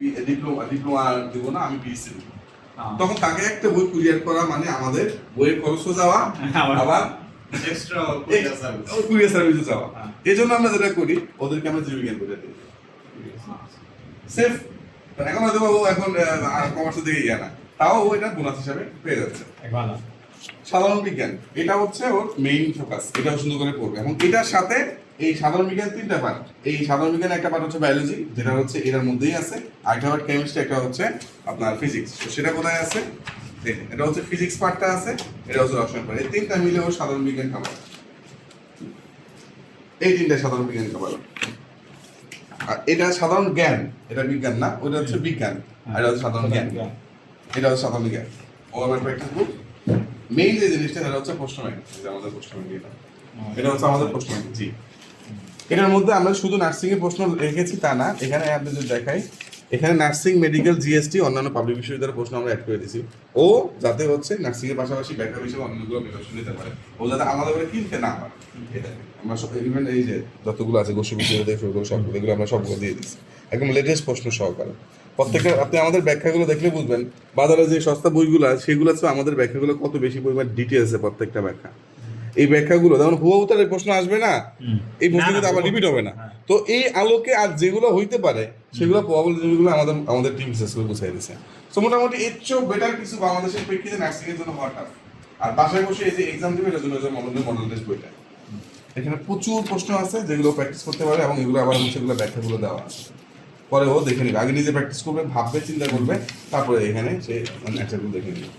Diploma diploma দেবো না আমি দেবো। তখন তাকে একটা বই কুরিয়ার করা মানে আমাদের বইয়ের খরচও যাওয়া আবার- আবার এক্সট্রা কুরিয়ার সার্ভিসে যাওয়া। হ্যাঁ। এই জন্য আমরা যেটা করি ওদেরকে আমরা জীবিকা করে দিই। সেফ এখন হয়তো বা ও এখন কমার্সের দিকে ইয়া না। তাও ও এটা বোনাস হিসাবে পেয়ে যাচ্ছে। সাধারণ বিজ্ঞান। এটা হচ্ছে ওর মেইন ফোকাস এটা সুন্দর করে পড়বে। এবং এটার সাথে এই সাধারণ বিজ্ঞান তিনটা পার্ট এই সাধারণ বিজ্ঞান একটা পার্ট হচ্ছে বায়োলজি যেটা হচ্ছে এটার মধ্যেই আছে। আরেকটা পার্ট কেমিস্ট্রি একটা হচ্ছে আপনার ফিজিক্স তো সেটা কোথায় আছে? দেখেন, এটা হচ্ছে ফিজিক্স পার্টটা আছে এটা হচ্ছে রসায়ন পার্ট এই তিনটা মিলে ওর সাধারণ বিজ্ঞান খাবার। এই তিনটা সাধারণ বিজ্ঞান খাবার। আর এটা সাধারণ জ্ঞান এটা বিজ্ঞান না ওটা হচ্ছে বিজ্ঞান আর এটা হচ্ছে সাধারণ জ্ঞান। এটা হচ্ছে সাধারণ জ্ঞান ও আমার প্র্যাকটিস বুক মেইন যে জিনিসটা সেটা হচ্ছে প্রশ্ন ব্যাংক আমাদের প্রশ্ন ব্যাংক এটা হচ্ছে আমাদের প্রশ্ন জি। এটার মধ্যে আমরা শুধু নার্সিং এর প্রশ্ন রেখেছি তা না, এখানে আপনি যদি দেখাই। এখানে নার্সিং মেডিকেল জিএসটি অন্যান্য পাবলিক বিশ্ববিদ্যালয়ের প্রশ্ন আমরা অ্যাড করে দিয়েছি। ও যাতে হচ্ছে নার্সিং এর পাশাপাশি ব্যাকআপ হিসেবে অন্যগুলো প্রিপারেশন নিতে পারে। ও যাতে আলাদা করে কিনতে না পারে আমরা সব ইভেন এই যে যতগুলো আছে গোষ্ঠী বিশ্ববিদ্যালয়, শুরু করে সবগুলো, এগুলো আমরা সবগুলো দিয়ে দিচ্ছি একদম লেটেস্ট প্রশ্ন সহকারে। প্রত্যেকটা আপনি আমাদের ব্যাখ্যাগুলো দেখলে বুঝবেন। বাজারে যে সস্তা বইগুলো আছে, সেগুলো আমাদের ব্যাখ্যাগুলো কত বেশি পরিমাণ ডিটেলসে প্রত্যেকটা ব্যাখ্যা। এই ব্যাখ্যাগুলো যেমন হুয়া উত্তরের প্রশ্ন আসবে না এই প্রশ্ন কিন্তু আবার রিপিট হবে না। হ্যাঁ। তো এই আলোকে আর যেগুলো হইতে পারে সেগুলো প্রবাবিলিটিগুলো আমাদের আমাদের টিম বিশেষ করে বুঝাই দিচ্ছে তো মোটামুটি এর চেয়েও বেটার কিছু বাংলাদেশের প্রেক্ষিতে নার্সিং এর জন্য হওয়া tough। আর বাসায় বসে এই যে এক্সাম দিবে এটার জন্য যে মডেল মডেল টেস্ট বইটা এখানে প্রচুর প্রশ্ন আছে যেগুলো প্র্যাকটিস করতে পারে এবং এগুলো আবার এগুলো ব্যাখ্যাগুলো দেওয়া আছে। পরে ও দেখে নেবে। আগে নিজে প্র্যাকটিস করবে ভাববে চিন্তা করবে তারপরে এখানে সে অ্যান্সারগুলো দেখে নেবে।